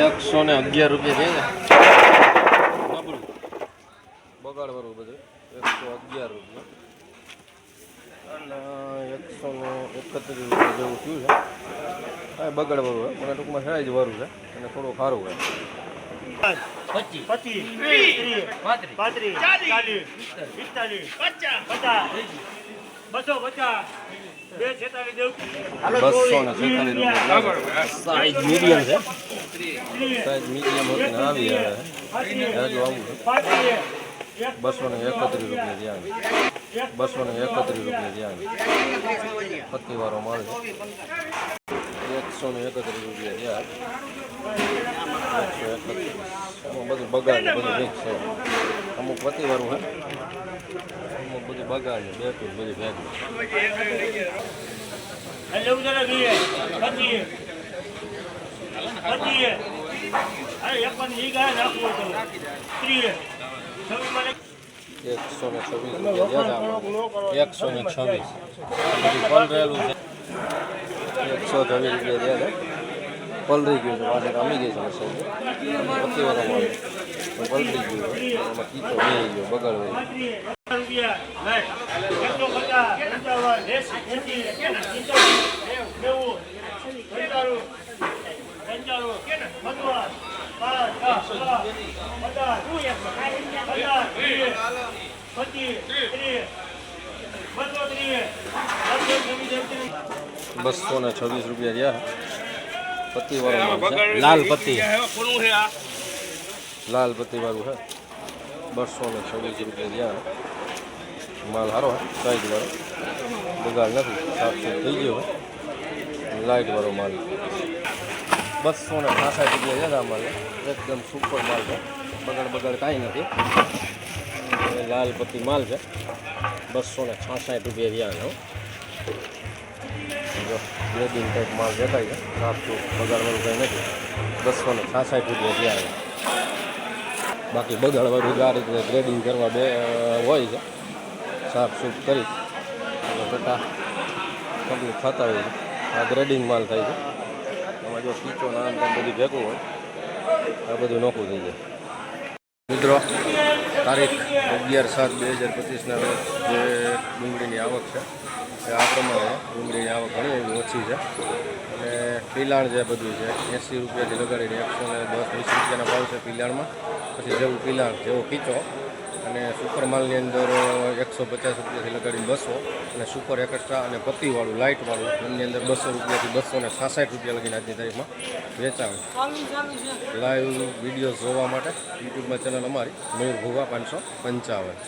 એકસો ને અગિયાર રૂપિયા છે બગાડ બગાડવાળું બધું એકસો અગિયાર રૂપિયા અને એકસો ને એકત્રીસ રૂપિયા જેવું થયું છે હા બગાડવાળું છે મને ટૂંકમાં સાઈઝ વાળું છે અને થોડું સારું છે પચીસ ત્રીસ પાંત્રીસ ચાલીસ પિસ્તાલીસ પચાસ પચાસ બસો ને છેતાલીસ રૂપિયા. સાઈઝ મીડિયમ છે. સાઈઝ મીડિયમ હતી ને આવી આવે. છે. આવું બસો ને એકત્રીસ રૂપિયા જ્યાં બસો ને એકત્રીસ રૂપિયા જ્યાં પત્તીવાળો માલ છે. એકસો ને એકત્રીસ રૂપિયા જ્યાં એકસો એકત્રીસ. અમુક બધું બગાડ બધું મિક્સ છે. અમુક પત્તીવાળું છે. અમુક બધું બગાડ ને બે બધું ભેગું. એકસો ને છવ્વીસ એકસો ને છવ્વીસ. એકસો છવ્વીસ રૂપિયા છે પલરી ગયું છે પાછળ રમી ગઈ છે મશીન પત્તીવાળો માલ પલરી ગયું. છે એમાં કીચો બેહી ગયો, બગડ વહી બસો ને છવ્વીસ રૂપિયા રહ્યા પત્તીવાળો માલ છે. લાલ પત્તી લાલ પત્તીવાળું છે બસો ને છવ્વીસ રૂપિયા રહ્યા માલ સારો સાઈઝ વાળો બગાડ નથી સાફ થઈ ગયો લાઈટ લાઇટ વાળો માલ. બસો ને છાસઠ રૂપિયા આ માલ એકદમ સુપર માલ છે. બગાડ બગાડ કાંઈ નથી. લાલ પત્તી માલ છે. બસો ને છાસઠ રૂપિયા રહ્યા જો ગ્રેડિંગ કંઈક માલ દેખાય છે. સાફ બગાડવાનું કંઈ નથી. બસો ને છાસઠ રૂપિયા રહ્યા બાકી બગાડવાનું આ રીતે ગ્રેડિંગ કરવા બે હોય છે. સાફ સૂફ કરી. ટકા કમ્પ્લીટ થતા હોય છે. આ ગ્રેડિંગ માલ થાય છે. એમાં જો સ્વીચો નામ બધું ભેગું હોય, આ બધું નોખું થઈ જાય. મિત્રો તારીખ અગિયાર સાત બે હજાર પચીસના રોજ જે ડુંગળીની આવક છે, એ આ પ્રમાણે ડુંગળીની આવક ઘણી એવી ઓછી છે. અને પિલાણ જે બધું છે, એંસી રૂપિયાથી લગાડીને એકસો ને દસ, વીસ રૂપિયાના ભાવ છે પિલાણમાં. પછી જેવું પિલાણ, જેવો કીચો અને સુપર માલની અંદર એકસો પચાસ રૂપિયાથી લગાડીને બસો અને સુપર એક્સ્ટ્રા અને પત્તીવાળું લાઇટવાળું એમની અંદર બસો રૂપિયાથી બસો ને છાસઠ રૂપિયા લગીને આજની તારીખમાં વેચાણ લાઈવ વીડિયો જોવા માટે યુટ્યુબમાં ચેનલ અમારી મયુર ભુવા પાંચસો પંચાવન.